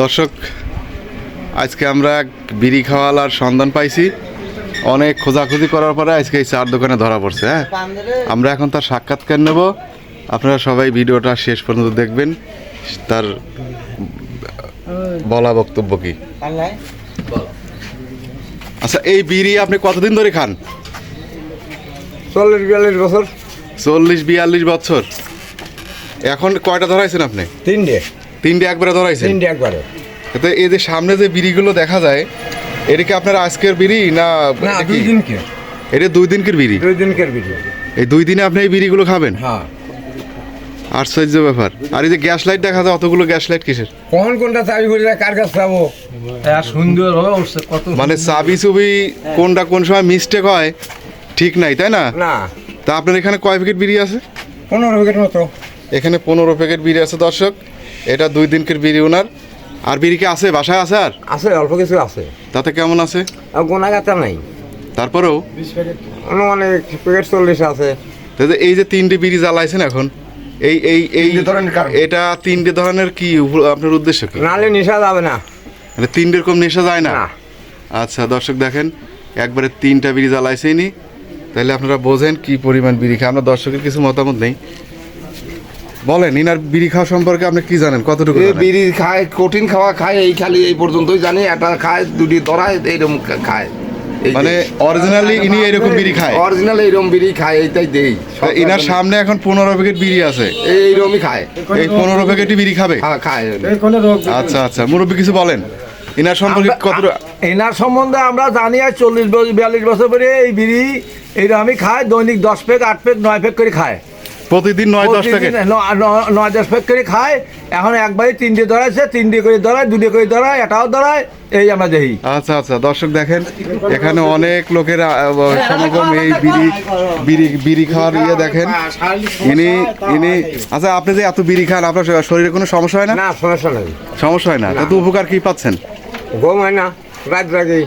দর্শক আজকে আমরা বিড়ি খাওয়ালার সন্ধান পাইছি। অনেক খোঁজাখুঁজি করার পরে আজকে এই চার দোকানে ধরা পড়ছে হ্যাঁ? আমরা এখন তার সাক্ষাৎকার নেব। আপনারা সবাই ভিডিওটা শেষ পর্যন্ত দেখবেন। তার বলা বক্তব্য কি? আচ্ছা এই বিড়ি আপনি কতদিন ধরে খান? চল্লিশ বিয়াল্লিশ বছর। চল্লিশ বিয়াল্লিশ বছর। এখন কয়টা ধরাইছেন আপনি? তিনটে। তিনটে একবারে ধরাইছেন? তিনটে একবারে। তো এই যে সামনে যে বিড়িগুলো দেখা যায় এটা কি আপনার আজকের বিড়ি না দুই কি? দিনকে। এটা দুই দিনকের বিড়ি? দুই দিনকের ভিডিও এই দুই দিনে আপনি এই বিড়িগুলো খাবেন? হ্যাঁ। আশ্চর্য ব্যাপার। আর এই যে গ্যাস লাইট দেখা যায় অতগুলো গ্যাস লাইট কিসের? কখন কোনটা চাবি করে কার কাছে যাব? সুন্দর কত মানে চাবি চুবি কোনটা কোন সময় মিস্টেক হয় ঠিক নাই তাই না? না। তা আপনার এখানে কয় প্যাকেট বিড়ি আছে? পনেরো প্যাকেট মতো। এখানে পনেরো প্যাকেট বিড়ি আছে দর্শক। এটা দুই দিনকের বিড়ি ওনার। আর বিড়ি কি আছে? বাসায় আছে আর? আছে অল্প কিছু আছে। তাতে কেমন আছে? আর গোনা গাতা নাই। তারপরেও? অনেক প্যাকেট চল্লিশ আছে। এই যে তিনটে বিড়ি জ্বালাইছেন এখন এই এই এই তিনটে ধরনের। এটা তিনটে ধরনের কি আপনার উদ্দেশ্য কি? নালে নেশা যাবে না। মানে তিনটের কম নেশা যায় না? না। আচ্ছা দর্শক দেখেন একবারে তিনটা বিড়ি জ্বালাইছেনি তাহলে আপনারা বোঝেন কি পরিমাণ বিড়ি খায়। আমরা দর্শকের কিছু মতামত নেই। বলেন ইনার বিড়ি খাওয়া সম্পর্কে আপনি কি জানেন? কতটুকু এই বিড়ি খায় কঠিন খাওয়া খায় এই খালি এই পর্যন্তই জানি একটা খায় দুটি ধরায় এইরকম খায়। মানে অরিজিনালি ইনি এরকম বিড়ি খায়? অরিজিনাল এইরকম বিড়ি খায় এইটাই দেই। ইনার সামনে এখন পনেরো প্যাকেট বিড়ি আছে। এইরকমই খায়। এই পনেরো প্যাকেটই বিড়ি খাবে? হ্যাঁ খায়। আচ্ছা আচ্ছা মুরব্বী কিছু বলেন। ইনার সম্পর্কে কত এনার সম্বন্ধে আমরা জানি আর চল্লিশ বছর বিয়াল্লিশ বছর পরে এই বিড়ি এইটা আমি খাই দৈনিক দশ পেক আট পেক নয় পেক করে খায়। প্রতিদিন নয় দশ প্যাকেট। নয় দশ পেক করে খায়। এখন একবারই তিনটে ধরাইছে তিনটে করে ধরায় দুটো করে ধরায় এটাও ধরায় এই আমরা দেখি। আচ্ছা আচ্ছা দর্শক দেখেন এখানে অনেক লোকের সমাগম এই বিড়ি বিড়ি বিড়ি খাওয়ার ইয়ে দেখেন। ইনি ইনি আচ্ছা আপনি যে এত বিড়ি খান আপনার শরীরে কোনো সমস্যা হয় না? না সমস্যা নেই। সমস্যা হয় না? তো উপকার কি পাচ্ছেন? ঘুম হয় না রাত জাগি।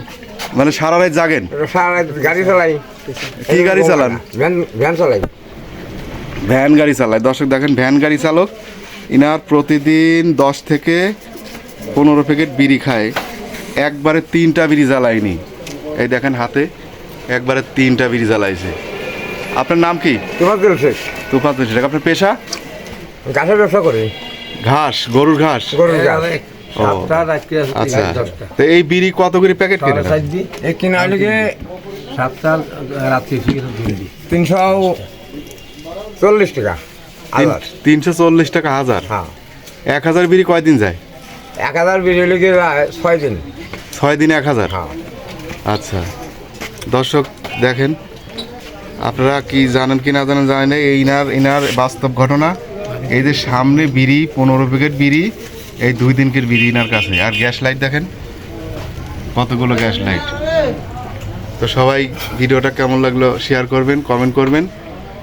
মানে সারা রাত জাগেন? সারা রাত গাড়ি চালাই। কি গাড়ি চালান? ভ্যান ভ্যান চালাই। ভ্যান গাড়ি চালায়। দর্শক দেখেন ভ্যান গাড়ি চালক ইনার প্রতিদিন দশ থেকে পনেরো প্যাকেট বিড়ি খায়। একবারে তিনটা বিড়ি জ্বালায়নি। এই দেখেন হাতে একবারে তিনটা বিড়ি জ্বালাইছে। আপনার নাম কি? চলছে তুফান টাকা আপনার পেশা? গাছের ব্যবসা করি। ঘাস গরুর ঘাস? গরুর ও, আচ্ছা। তো এই বিড়ি কত করে প্যাকেট কিনে এই কিনা হলে সাতটা রাত্রি তিনশো চল্লিশ টাকা হাজার। তিনশো চল্লিশ টাকা হাজার। হ্যাঁ। এক হাজার বিড়ি কয়দিন যায়? এক হাজার বিড়ি হলে গিয়ে ছয় দিন। ছয় দিনে এক হাজার? হ্যাঁ। আচ্ছা। দর্শক দেখেন আপনারা কি জানেন কি না জানেন জানেন এই ইনার ইনার বাস্তব ঘটনা। এই যে সামনে বিড়ি পনেরো প্যাকেট বিড়ি এই দুই দিনকের বিড়ি ইনার কাছে। আর গ্যাস লাইট দেখেন কতগুলো গ্যাস লাইট। তো সবাই ভিডিওটা কেমন লাগল শেয়ার করবেন কমেন্ট করবেন।